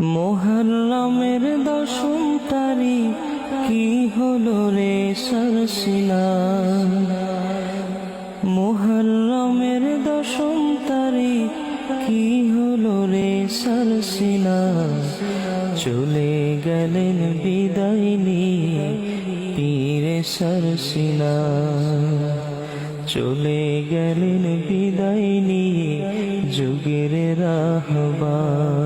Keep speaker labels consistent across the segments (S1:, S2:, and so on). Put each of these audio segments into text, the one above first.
S1: মোহরমের দশম তারিখ কি হলো রে সরসিনা? মোহরমের দশম তারিখ কি হলো রে সরসিনা? চলে গেলেন বিদায় নিয়ে পীরে সরসিনা। চলে গেলেন বিদায় নিয়ে যুগের রাহবা।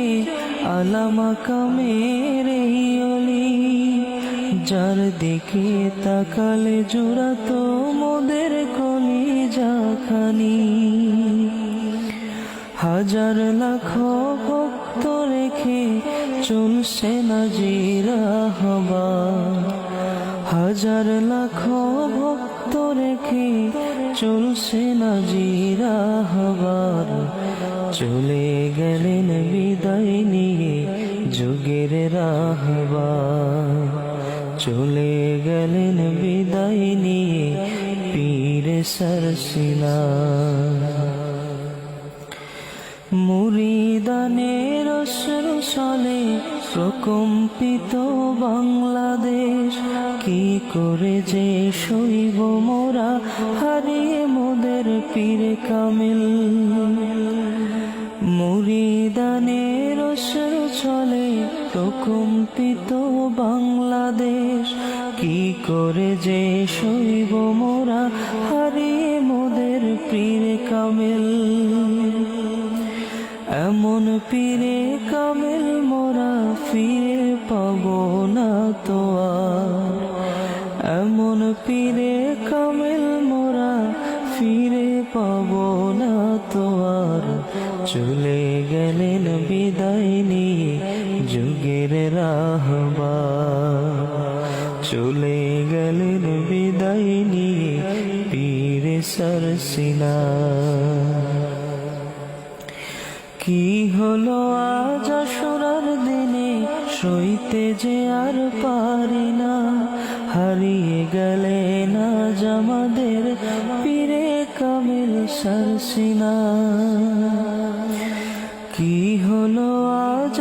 S1: আলামা কামের এই অলি, যার দিকে তাকালে জোড়াতো মোদের কলি যাখানি হাজার লাখ ভক্ত রেখে চলছে না জিরা হবা হাজার লাখ ভক্ত রেখে চলছে না জিরা হবার চলে যুগের রাহবা। চলে গেলেন বিদায় নিয়ে পীরে সরসিলা মুরিদানের সলে প্রকম্পিত বাংলাদেশ। কি করে যে শৈব মোরা, হারিয়ে মোদের পীর কামিল। মুরিদানের চলে প্রকম্পিত বাংলাদেশ, কি করে যে শৈব মোরা? হারিয়ে মোদের পীরে কামিল। এমন পীরে কামেল মোরা ফিরে পাব না তো এমন পীরে কামেল মোরা ফিরে পাব না তো আর। চলে গেলেন বিদায় যুগের রাহবা চলে গেলেন বিদায় নিয়ে পীরে সরসিনা কি হলো আজ আসরার দিনে সইতে যে আর পারি না হারিয়ে গেলে না জামাদের পীরে কামিল সরসিনা কি হলো আজ